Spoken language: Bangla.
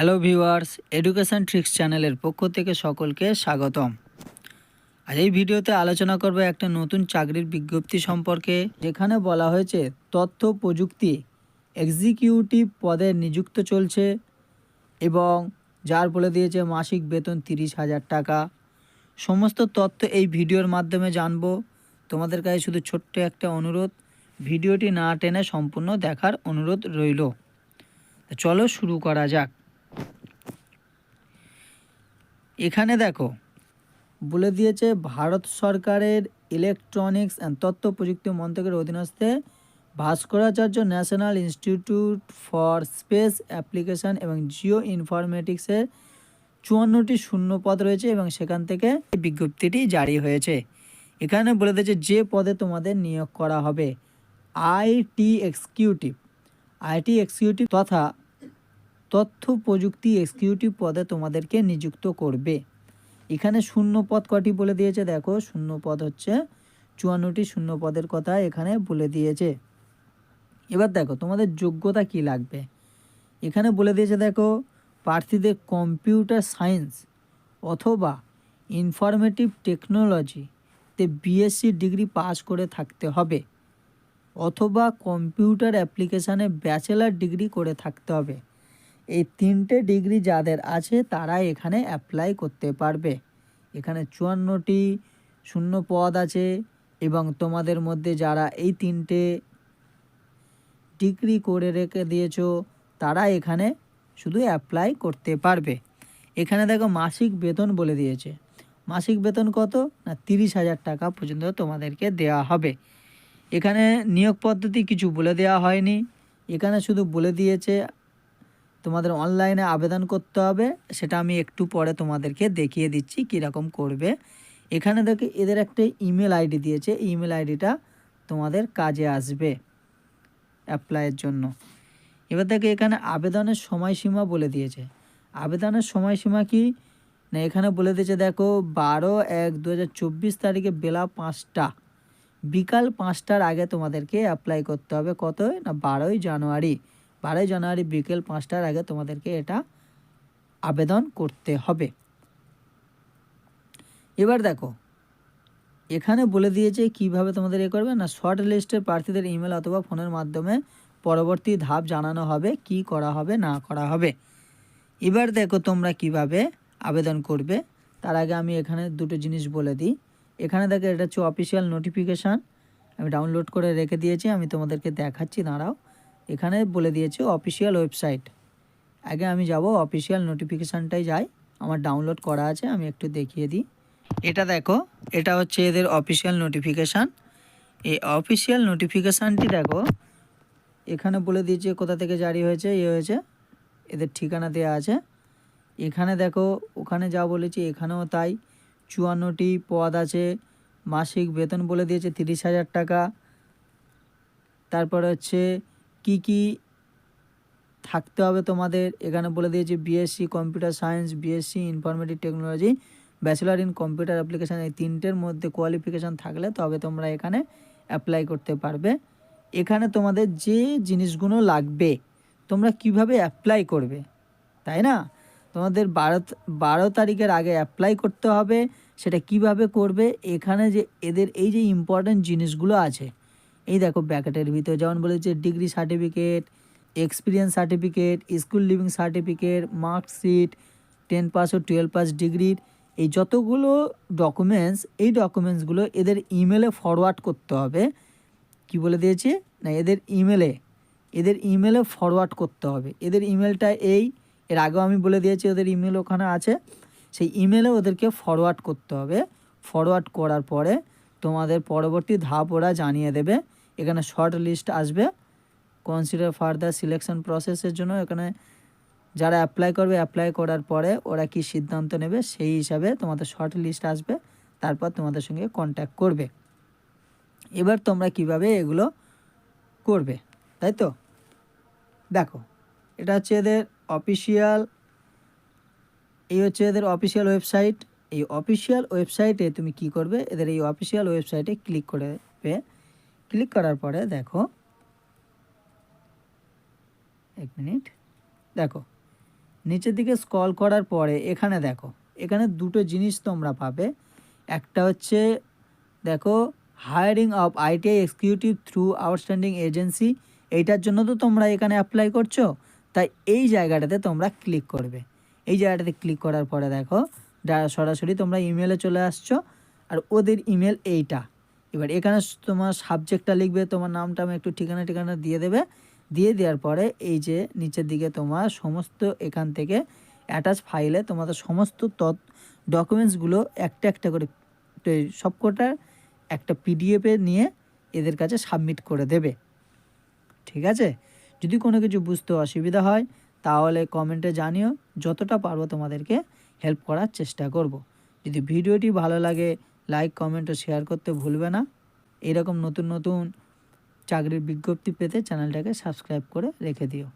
হ্যালো ভিউয়ার্স এডুকেশন ট্রিক্স চ্যানেলের পক্ষ থেকে সকলকে স্বাগতম। আজ এই ভিডিওতে আলোচনা করব একটা নতুন চাকরির বিজ্ঞপ্তি সম্পর্কে, যেখানে বলা হয়েছে, তথ্য প্রযুক্তি এক্সিকিউটিভ পদে নিযুক্ত চলছে এবং যার বলে দিয়েছে মাসিক বেতন তিরিশ হাজার টাকা। সমস্ত তথ্য এই ভিডিওর মাধ্যমে জানব। তোমাদের কাছে শুধু ছোট্ট একটা অনুরোধ, ভিডিওটি না টেনে সম্পূর্ণ দেখার অনুরোধ রইল। চলো শুরু করা যাক। এখানে দেখো, বলে দিয়েছে ভারত সরকারের ইলেকট্রনিক্স অ্যান্ড তথ্য প্রযুক্তি মন্ত্রকের অধীনস্থে Bhaskaracharya national institute for space application এবং জিও ইনফরমেটিক্সের চুয়ান্নটি শূন্য পদ রয়েছে এবং সেখান থেকে বিজ্ঞপ্তিটি জারি হয়েছে। এখানে বলে দিয়েছে যে পদে তোমাদের নিয়োগ করা হবে। আইটি এক্সিকিউটিভ আইটি এক্সিকিউটিভ তথা তথ্য প্রযুক্তি এক্সিকিউটিভ পদে তোমাদেরকে নিযুক্ত করবে। এখানে শূন্য পদ কটি বলে দিয়েছে? দেখো, শূন্য পদ হচ্ছে চুয়ান্নটি শূন্য পদের কথা এখানে বলে দিয়েছে। এবার দেখো, তোমাদের যোগ্যতা কি লাগবে? এখানে বলে দিয়েছে, দেখো, প্রার্থীদের কম্পিউটার সায়েন্স অথবা ইনফরমেটিভ টেকনোলজিতে বিএসসি ডিগ্রি পাস করে থাকতে হবে অথবা কম্পিউটার অ্যাপ্লিকেশানে ব্যাচেলার ডিগ্রি করে থাকতে হবে। এই তিনটে ডিগ্রি যাদের আছে তারা এখানে অ্যাপ্লাই করতে পারবে। এখানে চুয়ান্নটি শূন্য পদ আছে এবং তোমাদের মধ্যে যারা এই তিনটে ডিগ্রি করে রেখে দিয়েছ, তারা এখানে শুধু অ্যাপ্লাই করতে পারবে। এখানে দেখো মাসিক বেতন বলে দিয়েছে। মাসিক বেতন কত? না, তিরিশ হাজার টাকা পর্যন্ত তোমাদেরকে দেওয়া হবে। এখানে নিয়োগ পদ্ধতি কিছু বলে দেওয়া হয়নি। এখানে শুধু বলে দিয়েছে তোমাদের অনলাইনে আবেদন করতে হবে। সেটা আমি একটু পরে তোমাদেরকে দেখিয়ে দিচ্ছি কীরকম করবে। এখানে দেখে, এদের একটা ইমেল আইডি দিয়েছে। ইমেল আইডিটা তোমাদের কাজে আসবে অ্যাপ্লাইয়ের জন্য। এবার দেখে, এখানে আবেদনের সময়সীমা বলে দিয়েছে। আবেদনের সময়সীমা কি? না, এখানে বলে দিয়েছে, দেখো, বারো এক দু তারিখে বেলা পাঁচটা। বিকাল পাঁচটার আগে তোমাদেরকে অ্যাপ্লাই করতে হবে। কত না, বারোই জানুয়ারি। বারোই জানুয়ারি বিকেল পাঁচটার আগে তোমাদেরকে এটা আবেদন করতে হবে। এবার দেখো, এখানে বলে দিয়েছে কীভাবে তোমাদের এ করবে না, শর্ট লিস্টের প্রার্থীদের ইমেল অথবা ফোনের মাধ্যমে পরবর্তী ধাপ জানানো হবে, কি করা হবে, না করা হবে। এবার দেখো তোমরা কীভাবে আবেদন করবে। তার আগে আমি এখানে দুটো জিনিস বলে দিই। এখানে দেখো এটা হচ্ছে অফিসিয়াল নোটিফিকেশান আমি ডাউনলোড করে রেখে দিয়েছি, আমি তোমাদেরকে দেখাচ্ছি, দাঁড়াও। এখানে বলে দিয়েছে অফিসিয়াল ওয়েবসাইট আগে আমি যাব অফিসিয়াল নোটিফিকেশানটাই যাই। আমার ডাউনলোড করা আছে, আমি একটু দেখিয়ে দিই। এটা দেখো, এটা হচ্ছে এদের অফিসিয়াল নোটিফিকেশান এই অফিসিয়াল নোটিফিকেশানটি দেখো, এখানে বলে দিয়েছে কোথা থেকে জারি হয়েছে ইয়ে হয়েছে, এদের ঠিকানা দেওয়া আছে। এখানে দেখো, ওখানে যা বলেছি, এখানেও তাই। চুয়ান্নটি পদ আছে, মাসিক বেতন বলে দিয়েছে তিরিশ হাজার টাকা। তারপরে হচ্ছে কি কি থাকতে হবে তোমাদের? এখানে বলে দিয়েছে BSc computer science BSc informative technology bachelor in computer application এই তিনটের মধ্যে কোয়ালিফিকেশান থাকলে তবে তোমরা এখানে অ্যাপ্লাই করতে পারবে। এখানে তোমাদের যে জিনিসগুলো লাগবে, তোমরা কীভাবে অ্যাপ্লাই করবে, তাই না? তোমাদের বারো বারো তারিখের আগে অ্যাপ্লাই করতে হবে, সেটা কীভাবে করবে? এখানে যে এদের এই যে ইম্পর্ট্যান্ট জিনিসগুলো আছে এই দেখো ব্যাকেটের ভিতরে, যেমন বলেছে degree certificate, experience certificate, school leaving certificate, marksheet, ten pass ও টুয়েলভ পাস ডিগ্রির, এই যতগুলো ডকুমেন্টস, এই ডকুমেন্টসগুলো এদের ইমেলে ফরওয়ার্ড করতে হবে। কি বলে দিয়েছে? না, এদের ইমেলে এদের ইমেলে ফরওয়ার্ড করতে হবে। এদের ইমেলটা এই, এর আগেও আমি বলে দিয়েছি ওদের ইমেল ওখানে আছে। সেই ইমেলে ওদেরকে ফরওয়ার্ড করতে হবে। ফরওয়ার্ড করার পরে তোমাদের পরবর্তী ধাপ ওরা জানিয়ে দেবে। এখানে শর্ট লিস্ট আসবে। কনসিডার ফার্দার সিলেকশন প্রসেসের জন্য এখানে যারা অ্যাপ্লাই করবে অ্যাপ্লাই করার পরে ওরা কি সিদ্ধান্ত নেবে সেই হিসাবে তোমাদের শর্ট লিস্ট আসবে, তারপর তোমাদের সঙ্গে কন্ট্যাক্ট করবে। এবার তোমরা কীভাবে এগুলো করবে, তাই তো? দেখো, এটা হচ্ছে এদের অফিসিয়াল এই হচ্ছে এদের অফিসিয়াল ওয়েবসাইট এই অফিসিয়াল ওয়েবসাইটে তুমি কি করবে? এদের এই অফিসিয়াল ওয়েবসাইটে ক্লিক করবে ক্লিক করার পরে দেখো, এক মিনিট দেখো, নিচের দিকে স্ক্রল করার পরে এখানে দেখো, এখানে দুটো জিনিস তোমরা পাবে। একটা হচ্ছে, দেখো hiring of ITI executive through outstanding agency এইটার জন্য তো তোমরা এখানে অ্যাপ্লাই করছ, তাই এই জায়গাটাতে তোমরা ক্লিক করবে। এই জায়গাটাতে ক্লিক করার পরে দেখো সরাসরি তোমরা ইমেলে চলে আসছো, আর ওদের ইমেল এইটা। এবার এখানে তোমার সাবজেক্টটা লিখবে, তোমার নামটা আমি একটু ঠিকানা ঠিকানা দিয়ে দেবে। দিয়ে দেওয়ার পরে এই যে নিচের দিকে তোমার সমস্ত এখান থেকে অ্যাটাচ ফাইলে তোমাদের সমস্ত তথ ডকুমেন্টসগুলো একটা একটা করে সবকটার একটা পিডিএফে নিয়ে এদের কাছে সাবমিট করে দেবে। ঠিক আছে? যদি কোনো কিছু বুঝতে অসুবিধা হয়, তাহলে কমেন্টে জানিও। যতটা পারব তোমাদেরকে হেল্প করার চেষ্টা করব। যদি ভিডিওটি ভালো লাগে লাইক কমেন্ট ও শেয়ার করতে ভুলবে না। এরকম নতুন নতুন চাকরির বিজ্ঞপ্তি পেতে চ্যানেলটাকে সাবস্ক্রাইব করে রেখে দিও।